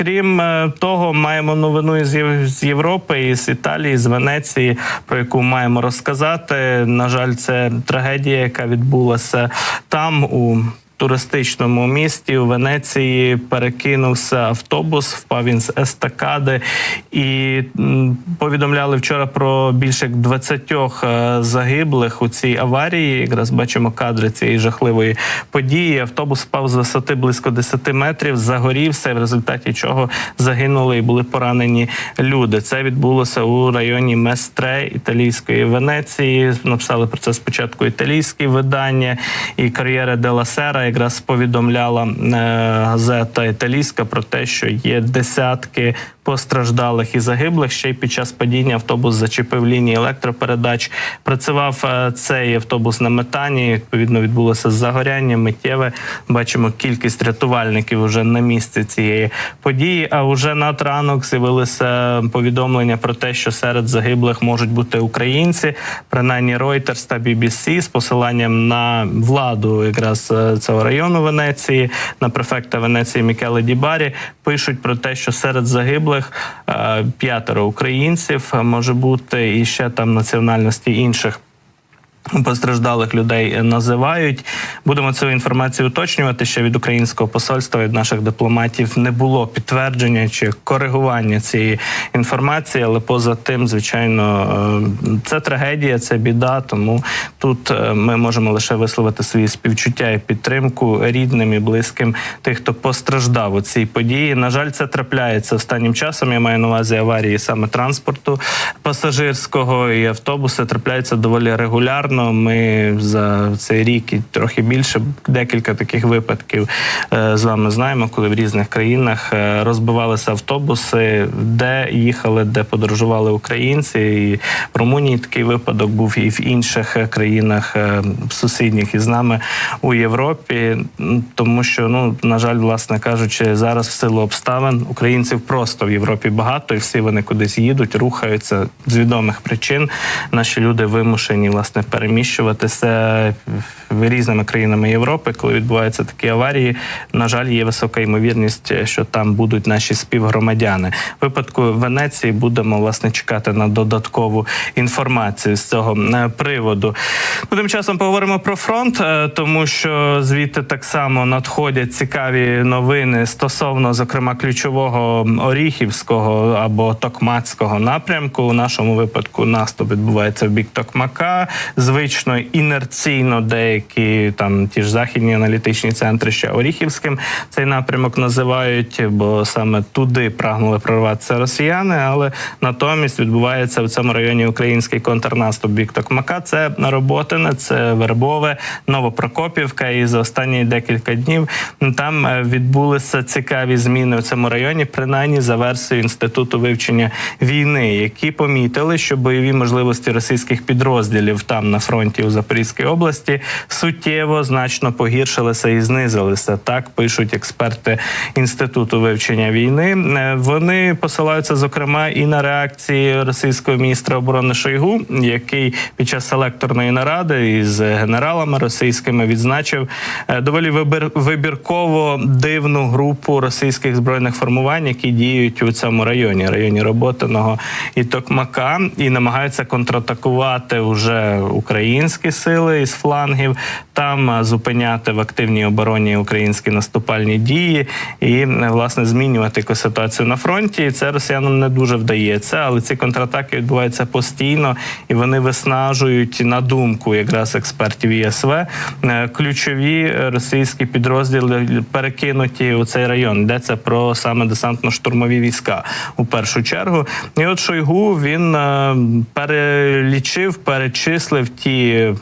Крім е, того, маємо новину з Європи, із Італії, з Венеції, про яку маємо розказати. На жаль, це трагедія, яка відбулася там у. Туристичному місті у Венеції перекинувся автобус, впав він з естакади, і повідомляли вчора про більше як 20 е, загиблих у цій аварії. Якраз бачимо кадри цієї жахливої події. Автобус впав з висоти близько 10 метрів, загорівся, в результаті чого загинули і були поранені люди. Це відбулося у районі Местре італійської Венеції. Написали про це спочатку італійські видання і кар'єра Дела Сера якраз повідомляла е, газета італійська про те, що є десятки постраждалих і загиблих. Ще й під час падіння автобус зачепив лінії електропередач. Працював е, цей автобус на метані. Відповідно, відбулося загоряння миттєве. Бачимо кількість рятувальників уже на місці цієї події. А вже над ранок з'явилися повідомлення про те, що серед загиблих можуть бути українці. Принаймні Reuters та BBC з посиланням на владу якраз е, цього району Венеції, на префекта Венеції Мікеле Дібарі пишуть про те, що серед загиблих е, п'ятеро українців може бути і ще там національності інших. Постраждалих людей називають. Будемо цю інформацію уточнювати. Ще від українського посольства від наших дипломатів не було підтвердження чи коригування цієї інформації. Але поза тим, звичайно, е, це трагедія, це біда. Тому тут е, ми можемо лише висловити свої співчуття і підтримку рідним і близьким тих, хто постраждав у цій події. На жаль, це трапляється останнім часом. Я маю на увазі аварії саме транспорту пасажирського і автобуси трапляються доволі регулярно. Ми за цей рік і трохи більше декілька таких випадків е, з вами знаємо, коли в різних країнах е, розбивалися автобуси, де їхали, де подорожували українці. І в Румунії такий випадок був і в інших країнах е, сусідніх із нами у Європі. Тому що, ну на жаль, власне кажучи, зараз в силу обставин українців просто в Європі багато, і всі вони кудись їдуть, рухаються з відомих причин. Наші люди вимушені власне переміщуватися в різними країнами Європи, коли відбуваються такі аварії. На жаль, є висока ймовірність, що там будуть наші співгромадяни. В випадку Венеції будемо власне чекати на додаткову інформацію з цього е, приводу. Ну, тим часом поговоримо про фронт, е, тому що звідти так само надходять цікаві новини стосовно, зокрема, ключового Оріхівського або Токмацького напрямку. У нашому випадку наступ відбувається в бік Токмака. Звично інерційно деякі там ті ж західні аналітичні центри ще Оріхівським цей напрямок називають, бо саме туди прагнули прорватися росіяни. Але натомість відбувається в цьому районі український контрнаступ бік Токмака. Це Роботине, це Вербове, Новопрокопівка. І за останні декілька днів там е, відбулися цікаві зміни в цьому районі, принаймні за версією інституту вивчення війни, які помітили, що бойові можливості російських підрозділів там на фронті у Запорізькій області суттєво значно погіршилися і знизилися. Так пишуть експерти інституту вивчення війни. Е, Вони посилаються зокрема і на реакції російського міністра оборони Шойгу, який під час селекторної наради із генералами російськими відзначив е, доволі вибір, вибірково дивну групу російських збройних формувань, які діють у цьому районі, районі Роботиного і Токмака, і намагаються контратакувати вже українські сили із флангів, там е, зупиняти в активній обороні українські наступальні дії і е, власне змінювати ситуацію на фронті. І це росіянам не дуже вдається, але ці контратаки відбуваються постійно і вони виснажують на думку якраз експертів ЄСВ е, ключові російські підрозділи перекинуті у цей район. Йдеться про саме десантно-штурмові війська у першу чергу. І от Шойгу він перелічив, перечислив ті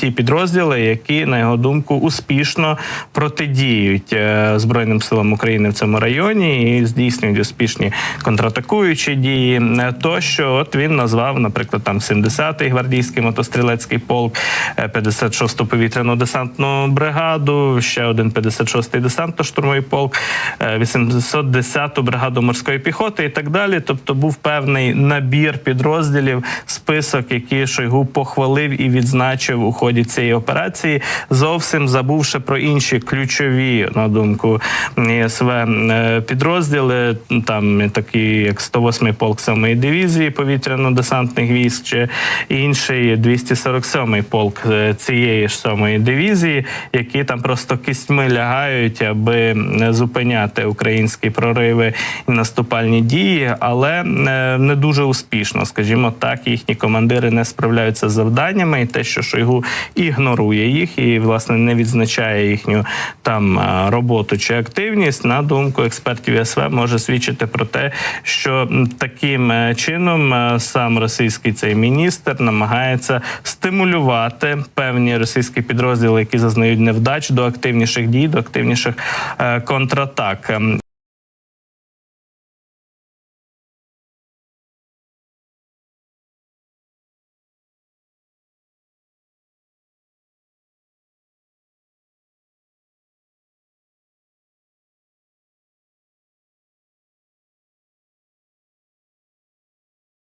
ті підрозділи, які на його думку успішно протидіють е, збройним силам України в цьому районі і здійснюють успішні контратакуючі дії. Е, Тощо, от він назвав, наприклад, там 70-й гвардійський мотострілецький полк, е, 56-ту повітряну десантну бригаду, ще один 56-й десантно-штурмовий полк, е, 810-ту бригаду морської піхоти і так далі. Тобто був певний набір підрозділів, список, які Шойгу похвалив похвалив і відзначив у ході цієї операції, зовсім забувши про інші ключові, на думку ЄСВ, е, підрозділи, там такі як 108-й полк 7-ї дивізії повітряно-десантних військ, чи інший 247-й полк е, цієї ж самої дивізії, які там просто кістьми лягають, аби зупиняти українські прориви і наступальні дії, але е, не дуже успішно, скажімо так, їхні командири не справляються з завданнями, і те, що Шойгу ігнорує їх і власне не відзначає їхню там е, роботу чи активність, на думку експертів ЄСВ, може свідчити про те, що таким е, чином е, сам російський цей міністр намагається стимулювати певні російські підрозділи, які зазнають невдач до активніших дій, до активніших контратак. Ем,